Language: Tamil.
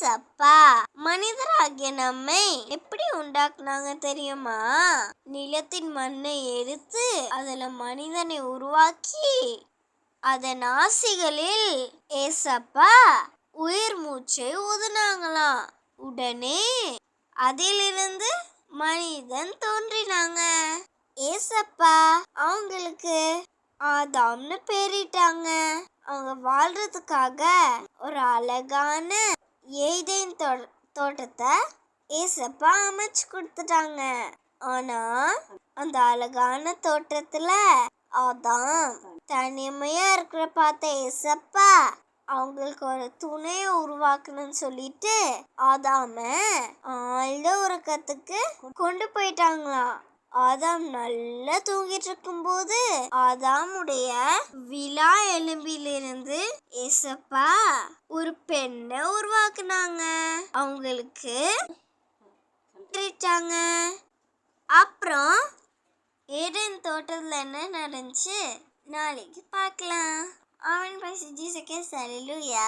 ஏசப்பா மனிதராகிய நம்மை எப்படி உண்டாக்குனாங்க தெரியுமா? நிலத்தின் மண்ணை எடுத்து அதுல மனிதனை உருவாக்கி அதன் ஆசிகளில் ஏசப்பா உயிர் மூச்சை ஊதுனாங்களாம். உடனே அதிலிருந்து மனிதன் தோன்றினாங்க. ஏசப்பா அவங்களுக்கு ஆதாம்னு பேரிட்டாங்க. அவங்க வாழ்றதுக்காக ஒரு அழகான ஏதேன் தோ- தோட்டத்தை ஏசப்பா அமைச்சு கொடுத்துட்டாங்க. ஆனா அந்த அழகான தோட்டத்துல அதான் தனிமையா இருக்கிற பார்த்த ஏசப்பா அவங்களுக்கு ஒரு துணையை உருவாக்கணும்னு சொல்லிட்டு ஆதாம ஆழ்ந்த உறக்கத்துக்கு கொண்டு போயிட்டாங்களாம் ஆதாம் நல்லா தூங்கிட்டு இருக்கும்போது ஆதாமுடைய விழா எலும்பிலிருந்து ஏசப்பா ஒரு பெண்ணை உருவாக்குனாங்க. அவங்களுக்கு அப்புறம் ஏடன் தோட்டத்தில் என்ன நடந்துச்சு? நாளைக்கு பார்க்கலாம். அவன் பசி ஜீசக்கே சரிலுயா